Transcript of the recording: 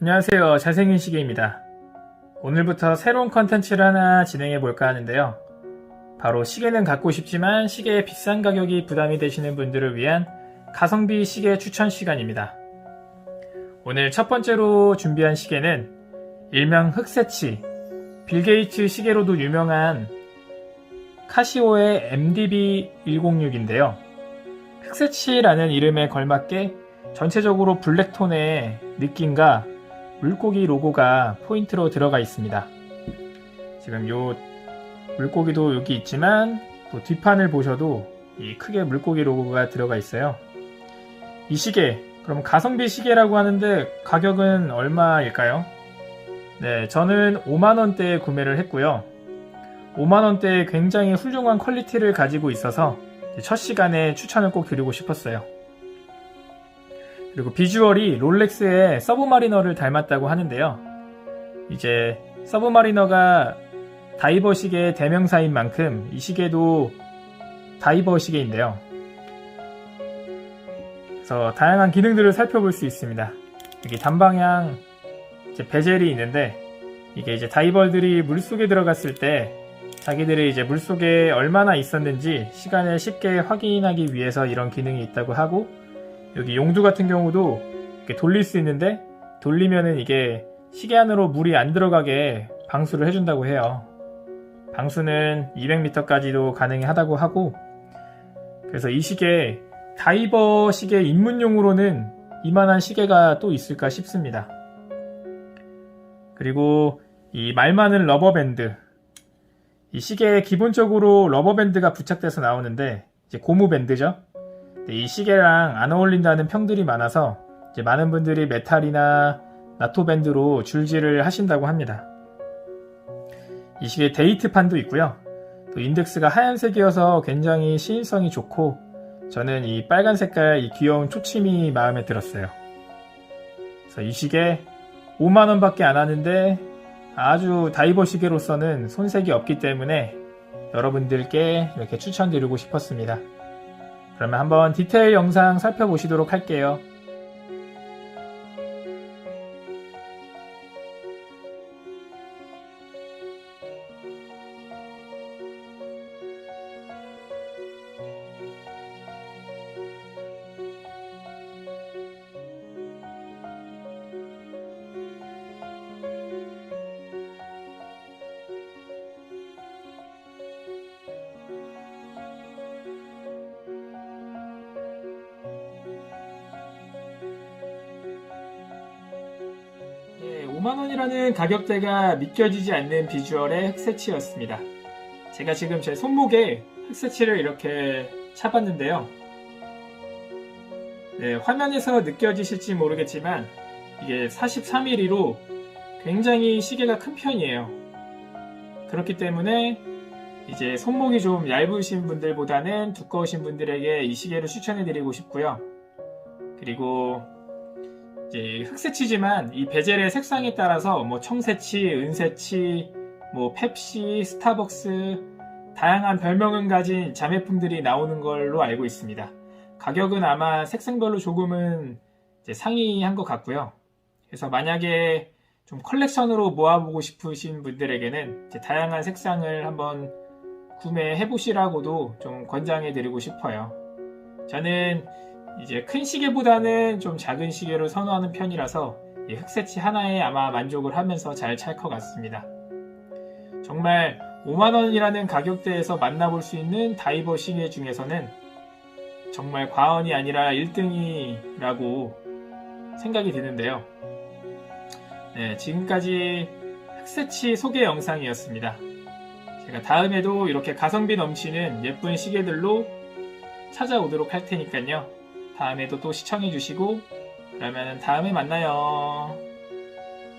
안녕하세요. 잘생긴 시계입니다. 오늘부터 새로운 컨텐츠를 하나 진행해 볼까 하는데요. 바로 시계는 갖고 싶지만 시계의 비싼 가격이 부담이 되시는 분들을 위한 가성비 시계 추천 시간입니다. 오늘 첫 번째로 준비한 시계는 일명 흑새치, 빌 게이츠 시계로도 유명한 카시오의 MDB106인데요. 흑새치라는 이름에 걸맞게 전체적으로 블랙톤의 느낌과 물고기 로고가 포인트로 들어가 있습니다. 지금 요 물고기도 여기 있지만 또 뒷판을 보셔도 이 크게 물고기 로고가 들어가 있어요. 이 시계 그럼 가성비 시계라고 하는데 가격은 얼마일까요? 네, 저는 5만 원대에 구매를 했고요. 5만 원대에 굉장히 훌륭한 퀄리티를 가지고 있어서 첫 시간에 추천을 꼭 드리고 싶었어요. 그리고 비주얼이 롤렉스의 서브마리너를 닮았다고 하는데요. 이제 서브마리너가 다이버 시계의 대명사인 만큼 이 시계도 다이버 시계인데요. 그래서 다양한 기능들을 살펴볼 수 있습니다. 여기 단방향 베젤이 있는데 이게 이제 다이버들이 물속에 들어갔을 때 자기들이 이제 물속에 얼마나 있었는지 시간을 쉽게 확인하기 위해서 이런 기능이 있다고 하고 여기 용두 같은 경우도 이렇게 돌릴 수 있는데 돌리면은 이게 시계 안으로 물이 안 들어가게 방수를 해준다고 해요. 방수는 200m까지도 가능하다고 하고 그래서 이 시계 다이버 시계 입문용으로는 이만한 시계가 또 있을까 싶습니다. 그리고 이 말 많은 러버밴드 이 시계에 기본적으로 러버밴드가 부착돼서 나오는데 이제 고무밴드죠. 이 시계랑 안 어울린다는 평들이 많아서 많은 분들이 메탈이나 나토 밴드로 줄질을 하신다고 합니다. 이 시계 데이트판도 있고요. 또 인덱스가 하얀색이어서 굉장히 시인성이 좋고 저는 이 빨간 색깔 이 귀여운 초침이 마음에 들었어요. 그래서 이 시계 5만 원밖에 안 하는데 아주 다이버 시계로서는 손색이 없기 때문에 여러분들께 이렇게 추천드리고 싶었습니다. 그러면 한번 디테일 영상 살펴보시도록 할게요. 5만원이라는 가격대가 믿겨지지 않는 비주얼의 흑새치였습니다. 제가 지금 제 손목에 흑새치를 이렇게 차봤는데요. 네, 화면에서 느껴지실지 모르겠지만 이게 43mm로 굉장히 시계가 큰 편이에요. 그렇기 때문에 이제 손목이 좀 얇으신 분들보다는 두꺼우신 분들에게 이 시계를 추천해 드리고 싶고요. 그리고 이제 흑새치지만 이 베젤의 색상에 따라서 뭐 청새치, 은새치, 뭐 펩시, 스타벅스 다양한 별명을 가진 자매품들이 나오는 걸로 알고 있습니다. 가격은 아마 색상별로 조금은 상이한 것 같고요. 그래서 만약에 좀 컬렉션으로 모아보고 싶으신 분들에게는 다양한 색상을 한번 구매해 보시라고도 좀 권장해 드리고 싶어요. 저는 이제 큰 시계보다는 좀 작은 시계를 선호하는 편이라서 이 흑새치 하나에 아마 만족을 하면서 잘 찰 것 같습니다. 정말 5만원이라는 가격대에서 만나볼 수 있는 다이버 시계 중에서는 정말 과언이 아니라 1등이라고 생각이 드는데요. 네, 지금까지 흑새치 소개 영상이었습니다. 제가 다음에도 이렇게 가성비 넘치는 예쁜 시계들로 찾아오도록 할 테니까요. 다음에도 또 시청해주시고, 그러면 다음에 만나요.